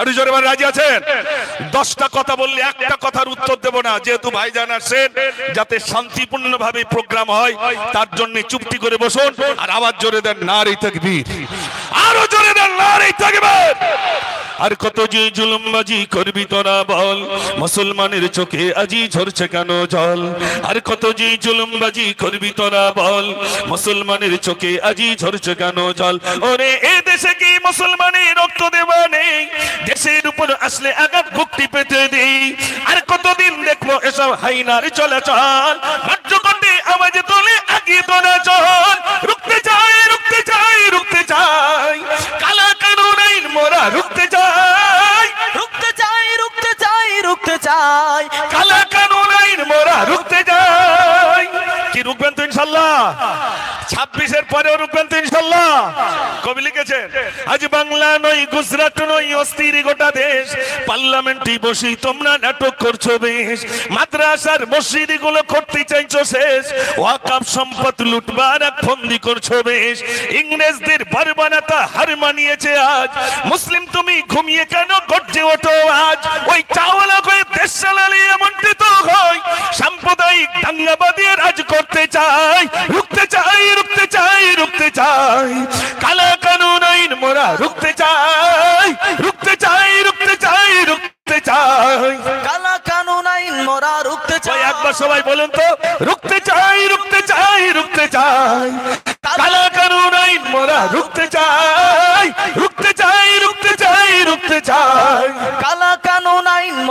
একটু জোরে রাজি আছেন? দশটা কথা বললে একটা কথার উত্তর দেব না। যেহেতু ভাইজান আসছেন যাতে শান্তিপূর্ণ প্রোগ্রাম হয়, তার জন্য চুপটি করে বসুন আর আবার জোরে দেন, নারী তকবীর। আরও জোরে দেন, নারী তকবীর। আর কত যে জুলুমবাজি করবি তোরা বল, মুসলমানের চোখে আজি ঝরছে কেন জল? আর কত যে জুলুমবাজি করবি তোরা বল, মুসলমানের চোখে আজি ঝরছে কেন জল? ওরে, এ দেশে কি মুসলমানের রক্ত উপর আসলে আঘাত ভক্তি পেতে দিই আর কতদিন দেখব এসব হাইনার চলাচল তোলে আগিয়ে তোলা চল। রুখতে চাই রুখতে চাই রুখতে চাই। কালা কানুন আইন মোরা রুখতে চাই। রুখতে চাই রুখতে চাই রুখতে চাই। কালা মোরা রুখতে কি রুখবেন তো ইনশাল্লাহ? ছাব্বিশের পরেও রুখবেন তো ইনশাল্লাহ? কবি লিখেছেন, আজ বাংলা নয় গুজরাট নয় অস্থির গোটা দেশ। পার্লামেন্টে বসি, তোমরা নাটক করছ বেশ। মাদ্রাসার মসজিদগুলো করতে চাইছো শেষ। ওয়াকাপ সম্পদ লুটবার এক ফন্দি করছ বেশ। ইংরেজদের বর্বরতা হার মানিয়েছে আজ। মুসলিম তুমি ঘুমিয়ে কেন গর্জে ওঠো আজ? ওই চাওয়ালা হয়ে দেশ চালালে এমনটি তো হয়। সাম্প্রদায়িক দাঙ্গাবাদী রাজ করতে চাই রুখতে চাই রুখতে চাই রুখতে চাই। কালা কানুন আইন মোরা রুখতে চাই রুখতে চাই রুখতে চাই রুখতে চাই। কালা কানুন আইন মোরা রুখতে চাই। একবার সবাই বলেন তো রুখতে চাই রুখতে চাই রুখতে চাই। কালা কানুন আইন মোরা রুখতে চাই।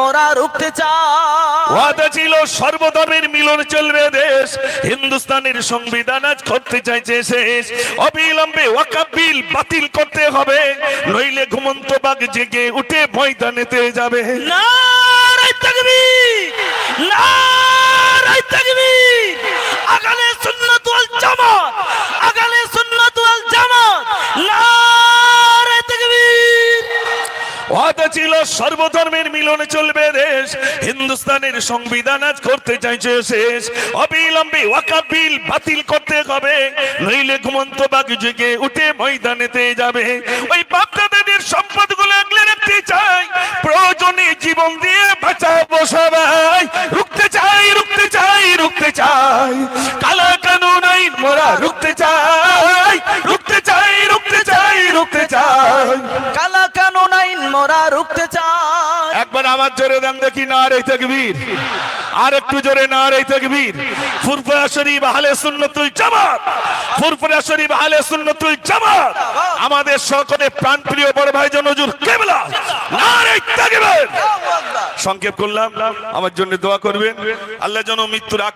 আইন মোরা রুখতে চাই ওয়াদা ছিল সর্বধর্মের মিলন চলবে দেশ। হিন্দুস্তানের সংবিধান আজ করতে চাইছে শেষ। অবিলম্বে ওয়াকাব বিল বাতিল করতে হবে। নইলে ঘুমন্ত বাঘ জেগে উঠে ময়দানেতে যাবে। না তাকবীর নারাই তাকবীর আগালে সুন্নাত ওয়াল জামাত আগালে সুন্নাত ওয়াল জামাত নারাই তাকবীর ওয়াদা ছিল সর্বধর্মের মিলনে চলবে দেশ। হিন্দুস্তানের সংবিধান আজ করতে চাইছে শেষ। অবিলম্বে ওয়াকা বিল বাতিল করতে হবে। নইলে ঘুমন্ত বাগ জেগে উঠে ময়দানেতে যাবে। ওই বাপদাদাদের সম্পদগুলো আগলে রাখতে চাই। প্রয়োজনে জীবন দিয়ে বাঁচাবো সবাই। রুখতে চাই একবার আমার জোরে দেন দেখি না রে তকবীর। আর একটু জোরে না রে তকবীর। ফুরফুরা শরীফ আহলে সুন্নতুল জামাত। ফুরফুরা শরীফ আহলে সুন্নতুল জামাত। আমাদের সকলে প্রাণপ্রিয় বড় ভাই হুজুর কেবলা। না রে তকবীর। সংক্ষেপ করলাম আমার জন্য দোয়া করবেন। আল্লাহ যেন মৃত্যুর আগ